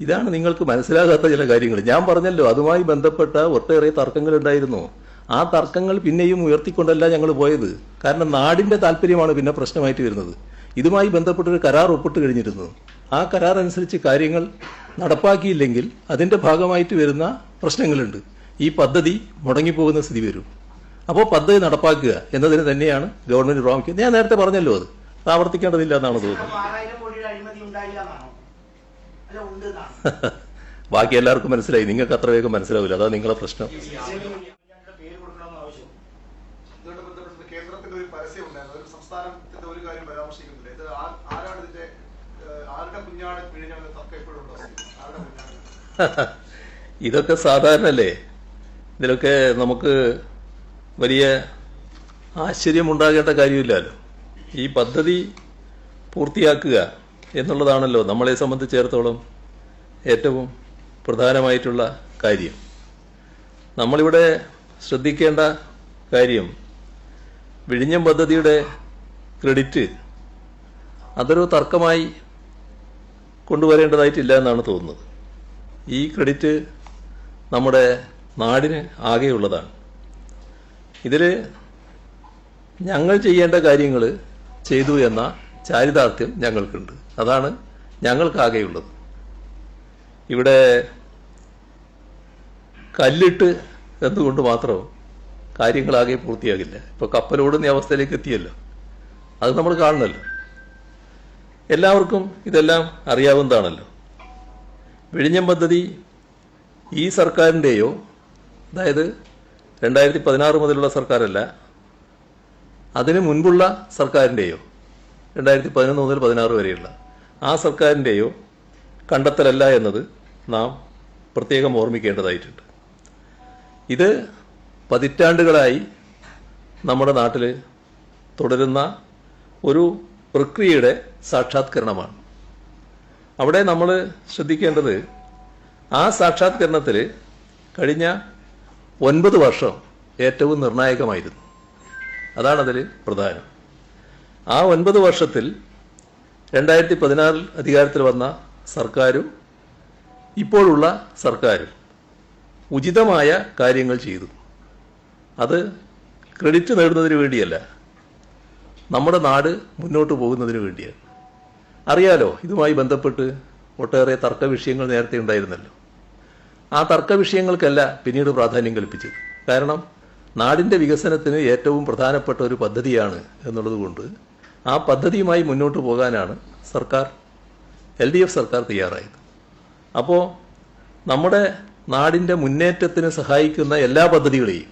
ഇതാണ് നിങ്ങൾക്ക് മനസ്സിലാകാത്ത ചില കാര്യങ്ങൾ. ഞാൻ പറഞ്ഞല്ലോ അതുമായി ബന്ധപ്പെട്ട ഒട്ടേറെ തർക്കങ്ങൾ ഉണ്ടായിരുന്നു. ആ തർക്കങ്ങൾ പിന്നെയും ഉയർത്തിക്കൊണ്ടല്ല ഞങ്ങൾ പോയത്. കാരണം നാടിന്റെ താല്പര്യമാണ് പിന്നെ പ്രശ്നമായിട്ട് വരുന്നത്. ഇതുമായി ബന്ധപ്പെട്ട ഒരു കരാർ ഒപ്പിട്ട് കഴിഞ്ഞിരുന്നു. ആ കരാർ അനുസരിച്ച് കാര്യങ്ങൾ നടപ്പാക്കിയില്ലെങ്കിൽ അതിന്റെ ഭാഗമായിട്ട് വരുന്ന പ്രശ്നങ്ങളുണ്ട്. ഈ പദ്ധതി മുടങ്ങിപ്പോകുന്ന സ്ഥിതി വരും. അപ്പോൾ പദ്ധതി നടപ്പാക്കുക എന്നതിന് തന്നെയാണ് ഗവൺമെന്റ് പ്രാമുഖ്യം ഞാൻ നേരത്തെ പറഞ്ഞല്ലോ അത്. ആവർത്തിക്കേണ്ടതില്ല എന്നാണ് തോന്നുന്നത്. ബാക്കി എല്ലാവർക്കും മനസ്സിലായി. നിങ്ങൾക്ക് അത്ര വേഗം മനസ്സിലാവില്ല. അതാ നിങ്ങളെ പ്രശ്നം. ഇതൊക്കെ സാധാരണ അല്ലേ സാധാരണല്ലേ? ഇതിലൊക്കെ നമുക്ക് വലിയ ആശ്ചര്യമുണ്ടാകേണ്ട കാര്യമില്ലല്ലോ. ഈ പദ്ധതി പൂർത്തിയാക്കുക എന്നുള്ളതാണല്ലോ നമ്മളെ സംബന്ധിച്ചിടത്തോളം ഏറ്റവും പ്രധാനമായിട്ടുള്ള കാര്യം. നമ്മളിവിടെ ശ്രദ്ധിക്കേണ്ട കാര്യം വിഴിഞ്ഞം പദ്ധതിയുടെ ക്രെഡിറ്റ് അതൊരു തർക്കമായി കൊണ്ടുവരേണ്ടതായിട്ടില്ല എന്നാണ് തോന്നുന്നത്. ഈ ക്രെഡിറ്റ് നമ്മുടെ നാടിന് ആകെയുള്ളതാണ്. ഇതിൽ ഞങ്ങൾ ചെയ്യേണ്ട കാര്യങ്ങൾ ചെയ്തു എന്ന ചാരിതാർത്ഥ്യം ഞങ്ങൾക്കുണ്ട്. അതാണ് ഞങ്ങൾക്കാകെയുള്ളത്. ഇവിടെ കല്ലിട്ട് എന്നുകൊണ്ട് മാത്രം കാര്യങ്ങളാകെ പൂർത്തിയാകില്ല. ഇപ്പോൾ കപ്പലോടുന്ന അവസ്ഥയിലേക്ക് എത്തിയല്ലോ. അത് നമ്മൾ കാണണമല്ലോ എല്ലാവർക്കും ഇതെല്ലാം അറിയാവുന്നതാണല്ലോ. വിഴിഞ്ഞം പദ്ധതി ഈ സർക്കാരിന്റെയോ അതായത് രണ്ടായിരത്തി പതിനാറ് മുതലുള്ള സർക്കാരല്ല അതിനു മുൻപുള്ള സർക്കാരിന്റെയോ രണ്ടായിരത്തി പതിനൊന്ന് മുതൽ പതിനാറ് വരെയുള്ള ആ സർക്കാരിന്റെയോ കണ്ടെത്തലല്ല എന്നത് നാം പ്രത്യേകം ഓർമ്മിക്കേണ്ടതായിട്ടുണ്ട്. ഇത് പതിറ്റാണ്ടുകളായി നമ്മുടെ നാട്ടിൽ തുടരുന്ന ഒരു പ്രക്രിയയുടെ സാക്ഷാത്കരണമാണ്. അവിടെ നമ്മൾ ശ്രദ്ധിക്കേണ്ടത് ആ സാക്ഷാത്കരണത്തിൽ കഴിഞ്ഞ ഒൻപത് വർഷം ഏറ്റവും നിർണായകമായിരുന്നു. അതാണതിൽ പ്രധാനം. ആ ഒൻപത് വർഷത്തിൽ രണ്ടായിരത്തി പതിനാറിൽ അധികാരത്തിൽ വന്ന സർക്കാരും ഇപ്പോഴുള്ള സർക്കാരും ഉചിതമായ കാര്യങ്ങൾ ചെയ്തു. അത് ക്രെഡിറ്റ് നേടുന്നതിന് വേണ്ടിയല്ല. നമ്മുടെ നാട് മുന്നോട്ട് പോകുന്നതിന് വേണ്ടിയാണ്. അറിയാലോ ഇതുമായി ബന്ധപ്പെട്ട് ഒട്ടേറെ തർക്ക വിഷയങ്ങൾ നേരത്തെ ഉണ്ടായിരുന്നല്ലോ. ആ തർക്ക വിഷയങ്ങൾക്കല്ല പിന്നീട് പ്രാധാന്യം കൽപ്പിച്ചത്. കാരണം നാടിന്റെ വികസനത്തിന് ഏറ്റവും പ്രധാനപ്പെട്ട ഒരു പദ്ധതിയാണ് എന്നുള്ളതുകൊണ്ട് ആ പദ്ധതിയുമായി മുന്നോട്ട് പോകാനാണ് സർക്കാർ എൽ ഡി എഫ് സർക്കാർ തയ്യാറായത്. അപ്പോൾ നമ്മുടെ നാടിന്റെ മുന്നേറ്റത്തിന് സഹായിക്കുന്ന എല്ലാ പദ്ധതികളെയും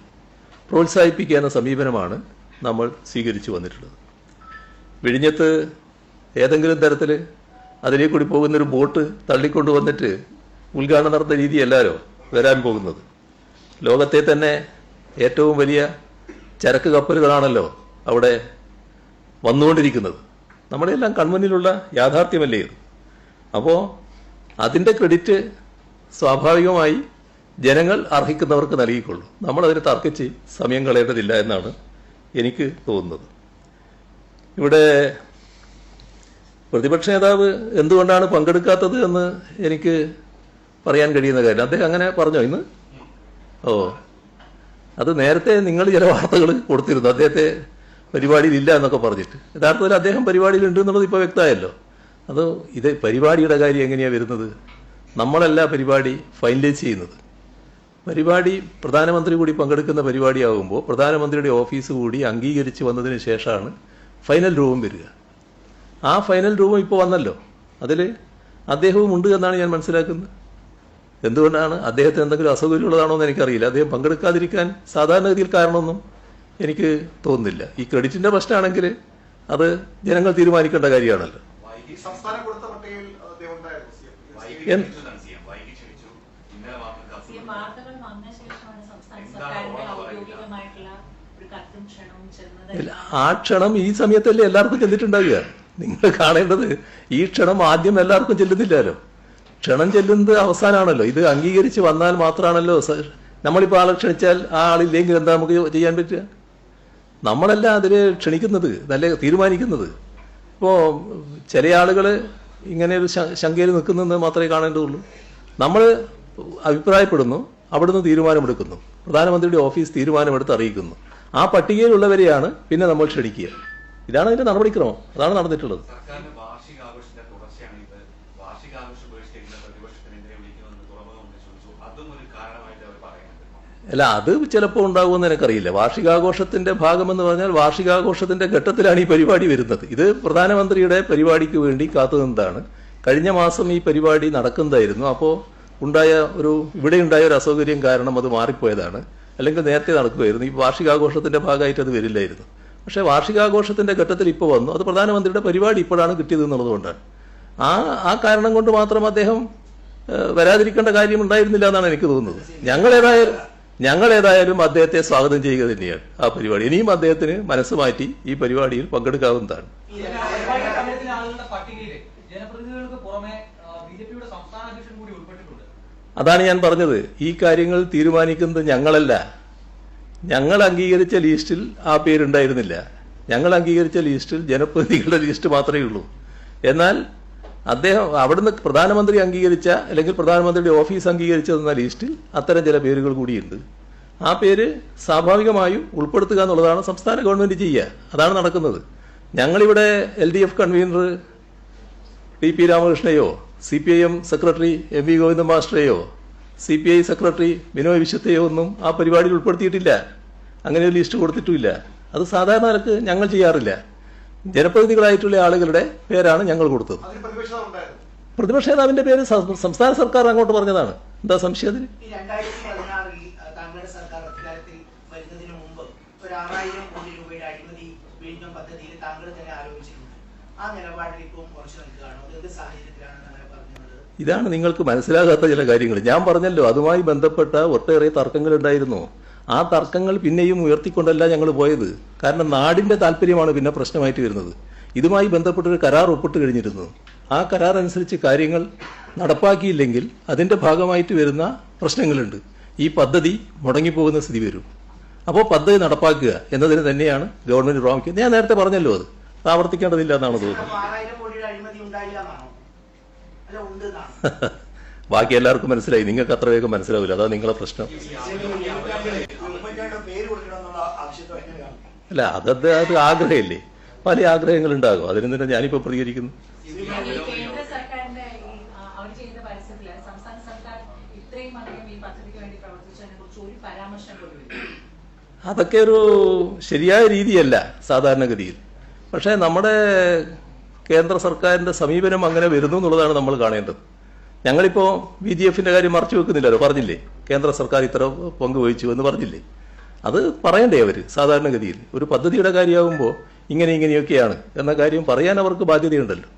പ്രോത്സാഹിപ്പിക്കുന്ന സമീപനമാണ് നമ്മൾ സ്വീകരിച്ചു വന്നിട്ടുള്ളത്. വിഴിഞ്ഞത്ത് ഏതെങ്കിലും തരത്തിൽ അതിലേ കൂടി പോകുന്നൊരു ബോട്ട് തള്ളിക്കൊണ്ടു വന്നിട്ട് ഉദ്ഘാടനം നടന്ന രീതിയല്ലാരോ വരാൻ പോകുന്നത്. ലോകത്തെ തന്നെ ഏറ്റവും വലിയ ചരക്ക് കപ്പലുകളാണല്ലോ അവിടെ വന്നുകൊണ്ടിരിക്കുന്നത്. നമ്മുടെ എല്ലാം കൺമുന്നിലുള്ള യാഥാർത്ഥ്യമല്ലേ ഇത്? അപ്പോൾ അതിന്റെ ക്രെഡിറ്റ് സ്വാഭാവികമായി ജനങ്ങൾ അർഹിക്കുന്നവർക്ക് നൽകിക്കൊള്ളൂ. നമ്മളതിന് തർക്കിച്ച് സമയം കളയേണ്ടതില്ല എന്നാണ് എനിക്ക് തോന്നുന്നത്. ഇവിടെ പ്രതിപക്ഷ നേതാവ് എന്തുകൊണ്ടാണ് പങ്കെടുക്കാത്തത് എന്ന് എനിക്ക് പറയാൻ കഴിയുന്ന കാര്യം. അദ്ദേഹം അങ്ങനെ പറഞ്ഞോ ഇന്ന്? ഓ. അത് നേരത്തെ നിങ്ങൾ ചില വാർത്തകൾ കൊടുത്തിരുന്നു. അദ്ദേഹത്തെ പരിപാടിയിൽ ഇല്ല എന്നൊക്കെ പറഞ്ഞിട്ട്. യഥാർത്ഥത്തിൽ അദ്ദേഹം പരിപാടിയിലുണ്ട് എന്നുള്ളത് ഇപ്പോൾ വ്യക്തമായല്ലോ. അത് ഇത് പരിപാടിയുടെ കാര്യം എങ്ങനെയാണ് വരുന്നത്? നമ്മളല്ല പരിപാടി ഫൈനലൈസ് ചെയ്യുന്നത്. പരിപാടി പ്രധാനമന്ത്രി കൂടി പങ്കെടുക്കുന്ന പരിപാടിയാകുമ്പോൾ പ്രധാനമന്ത്രിയുടെ ഓഫീസ് കൂടി അംഗീകരിച്ച് വന്നതിന് ശേഷമാണ് ഫൈനൽ രൂപം വരിക. ആ ഫൈനൽ രൂപം ഇപ്പോൾ വന്നല്ലോ. അതിൽ അദ്ദേഹവും ഉണ്ട് എന്നാണ് ഞാൻ മനസ്സിലാക്കുന്നത്. എന്തുകൊണ്ടാണ്? അദ്ദേഹത്തിന് എന്തെങ്കിലും അസൗകര്യമുള്ളതാണോ എന്ന് എനിക്കറിയില്ല. അദ്ദേഹം പങ്കെടുക്കാതിരിക്കാൻ സാധാരണഗതിയിൽ കാരണമൊന്നും എനിക്ക് തോന്നുന്നില്ല. ഈ ക്രെഡിറ്റിന്റെ പ്രശ്നമാണെങ്കിൽ അത് ജനങ്ങൾ തീരുമാനിക്കേണ്ട കാര്യമാണല്ലോ. ആ ക്ഷണം ഈ സമയത്തല്ലേ എല്ലാവർക്കും ചെന്നിട്ടുണ്ടാവുക. നിങ്ങൾ കാണേണ്ടത് ഈ ക്ഷണം ആദ്യം എല്ലാവർക്കും ചെല്ലുന്നില്ലല്ലോ. ക്ഷണം ചെല്ലുന്നത് അവസാനമാണല്ലോ. ഇത് അംഗീകരിച്ച് വന്നാൽ മാത്രമാണല്ലോ നമ്മളിപ്പോ നമ്മളിപ്പോൾ ആളെ ക്ഷണിച്ചാൽ ആ ആളില്ലെങ്കിൽ എന്താ നമുക്ക് ചെയ്യാൻ പറ്റുക? നമ്മളല്ല അതിൽ ക്ഷണിക്കുന്നത് അതല്ലേ തീരുമാനിക്കുന്നത്. ഇപ്പോൾ ചില ആളുകൾ ഇങ്ങനെ ഒരു ശങ്കയിൽ നിൽക്കുന്നെന്ന് മാത്രമേ കാണേണ്ടതുള്ളൂ. നമ്മൾ അഭിപ്രായപ്പെടുന്നു അവിടുന്ന് തീരുമാനമെടുക്കുന്നു. പ്രധാനമന്ത്രിയുടെ ഓഫീസ് തീരുമാനമെടുത്ത് അറിയിക്കുന്നു. ആ പട്ടികയിലുള്ളവരെയാണ് പിന്നെ നമ്മൾ ക്ഷണിക്കുക. ഇതാണ് അതിന്റെ നടപടിക്രമം. അതാണ് നടന്നിട്ടുള്ളത്. അല്ല അത് ചിലപ്പോൾ ഉണ്ടാകുമെന്ന് എനിക്കറിയില്ല. വാർഷികാഘോഷത്തിന്റെ ഭാഗമെന്ന് പറഞ്ഞാൽ വാർഷികാഘോഷത്തിന്റെ ഘട്ടത്തിലാണ് ഈ പരിപാടി വരുന്നത്. ഇത് പ്രധാനമന്ത്രിയുടെ പരിപാടിക്ക് വേണ്ടി കാത്തുനിന്നതാണ്. കഴിഞ്ഞ മാസം ഈ പരിപാടി നടക്കുന്നതായിരുന്നു. അപ്പോൾ ഉണ്ടായ ഒരു ഇവിടെ ഉണ്ടായ ഒരു അസൗകര്യം കാരണം അത് മാറിപ്പോയതാണ്. അല്ലെങ്കിൽ നേരത്തെ നടക്കുമായിരുന്നു. ഈ വാർഷികാഘോഷത്തിന്റെ ഭാഗമായിട്ട് അത് വരില്ലായിരുന്നു. പക്ഷേ വാർഷികാഘോഷത്തിന്റെ ഘട്ടത്തിൽ ഇപ്പോൾ വന്നു. അത് പ്രധാനമന്ത്രിയുടെ പരിപാടി ഇപ്പോഴാണ് കിട്ടിയത് എന്നുള്ളതുകൊണ്ടാണ്. ആ ആ കാരണം കൊണ്ട് മാത്രം അദ്ദേഹം വരാതിരിക്കേണ്ട കാര്യം ഉണ്ടായിരുന്നില്ല എന്നാണ് എനിക്ക് തോന്നുന്നത്. ഞങ്ങൾ ഏതായാലും ഞങ്ങൾ ഏതായാലും അദ്ദേഹത്തെ സ്വാഗതം ചെയ്യുക തന്നെയാണ് ആ പരിപാടി. ഇനിയും അദ്ദേഹത്തിന് മനസ്സ് മാറ്റി ഈ പരിപാടിയിൽ പങ്കെടുക്കാവുന്നതാണ്. അതാണ് ഞാൻ പറഞ്ഞത്. ഈ കാര്യങ്ങൾ തീരുമാനിക്കുന്നത് ഞങ്ങളല്ല. ഞങ്ങൾ അംഗീകരിച്ച ലിസ്റ്റിൽ ആ പേരുണ്ടായിരുന്നില്ല. ഞങ്ങൾ അംഗീകരിച്ച ലിസ്റ്റിൽ ജനപ്രതിനിധികളുടെ ലിസ്റ്റ് മാത്രമേ ഉള്ളൂ. എന്നാൽ അദ്ദേഹം അവിടുന്ന് പ്രധാനമന്ത്രി അംഗീകരിച്ച അല്ലെങ്കിൽ പ്രധാനമന്ത്രിയുടെ ഓഫീസ് അംഗീകരിച്ചതെന്ന ലിസ്റ്റിൽ അത്തരം ചില പേരുകൾ കൂടിയുണ്ട്. ആ പേര് സ്വാഭാവികമായും ഉൾപ്പെടുത്തുക എന്നുള്ളതാണ് സംസ്ഥാന ഗവൺമെന്റ് ചെയ്യുക. അതാണ് നടക്കുന്നത്. ഞങ്ങളിവിടെ L D F convenor T P രാമകൃഷ്ണയോ C P I M secretary M V Govindan മാസ്റ്ററെയോ C P I secretary Binoy വിശ്വത്തെയോ ഒന്നും ആ പരിപാടിയിൽ ഉൾപ്പെടുത്തിയിട്ടില്ല. അങ്ങനെ ഒരു ലിസ്റ്റ് കൊടുത്തിട്ടുമില്ല. അത് സാധാരണ നിലയ്ക്ക് ഞങ്ങൾ ചെയ്യാറില്ല. ജനപ്രതിനിധികളായിട്ടുള്ള ആളുകളുടെ പേരാണ് ഞങ്ങൾ കൊടുത്തത്. പ്രതിപക്ഷ നേതാവിന്റെ പേര് സംസ്ഥാന സർക്കാർ അങ്ങോട്ട് പറഞ്ഞതാണ്. എന്താ സംശയത്തിന് ഇതാണ് നിങ്ങൾക്ക് മനസ്സിലാകാത്ത ചില കാര്യങ്ങൾ. ഞാൻ പറഞ്ഞല്ലോ അതുമായി ബന്ധപ്പെട്ട ഒട്ടേറെ തർക്കങ്ങൾ ഉണ്ടായിരുന്നു ആ തർക്കങ്ങൾ പിന്നെയും ഉയർത്തിക്കൊണ്ടല്ല ഞങ്ങൾ പോയത്. കാരണം നാടിന്റെ താല്പര്യമാണ് പിന്നെ പ്രശ്നമായിട്ട് വരുന്നത്. ഇതുമായി ബന്ധപ്പെട്ടൊരു കരാർ ഒപ്പിട്ട് കഴിഞ്ഞിരുന്നു. ആ കരാർ അനുസരിച്ച് കാര്യങ്ങൾ നടപ്പാക്കിയില്ലെങ്കിൽ അതിന്റെ ഭാഗമായിട്ട് വരുന്ന പ്രശ്നങ്ങളുണ്ട്. ഈ പദ്ധതി മുടങ്ങിപ്പോകുന്ന സ്ഥിതി വരും. അപ്പോൾ പദ്ധതി നടപ്പാക്കുക എന്നതിന് തന്നെയാണ് ഗവൺമെന്റ് പ്രാമുഖ്യം. ഞാൻ നേരത്തെ പറഞ്ഞല്ലോ അത്. ആവർത്തിക്കേണ്ടതില്ല എന്നാണ് തോന്നുന്നത്. ബാക്കി എല്ലാവർക്കും മനസ്സിലായി. നിങ്ങൾക്ക് അത്ര വേഗം മനസ്സിലാവില്ല. അതാ നിങ്ങളെ പ്രശ്നം. അല്ല അതത് അത് ആഗ്രഹമില്ലേ? പല ആഗ്രഹങ്ങൾ ഉണ്ടാകും. അതിന് തന്നെ ഞാനിപ്പോ പ്രതികരിക്കുന്നു. അതൊക്കെ ഒരു ശരിയായ രീതിയല്ല സാധാരണഗതിയിൽ. പക്ഷെ നമ്മുടെ കേന്ദ്ര സർക്കാരിന്റെ സമീപനം അങ്ങനെ വരുന്നു എന്നുള്ളതാണ് നമ്മൾ കാണേണ്ടത്. ഞങ്ങളിപ്പോ ബി ജി എഫിന്റെ കാര്യം മറച്ചു വെക്കുന്നില്ലല്ലോ പറഞ്ഞില്ലേ? കേന്ദ്ര സർക്കാർ ഇത്ര പങ്ക് വഹിച്ചു എന്ന് പറഞ്ഞില്ലേ? അത് പറയണ്ടേ അവർ സാധാരണഗതിയിൽ. ഒരു പദ്ധതിയുടെ കാര്യമാകുമ്പോൾ ഇങ്ങനെ ഇങ്ങനെയൊക്കെയാണ് എന്ന കാര്യം പറയാൻ അവർക്ക് ബാധ്യതയുണ്ടല്ലോ.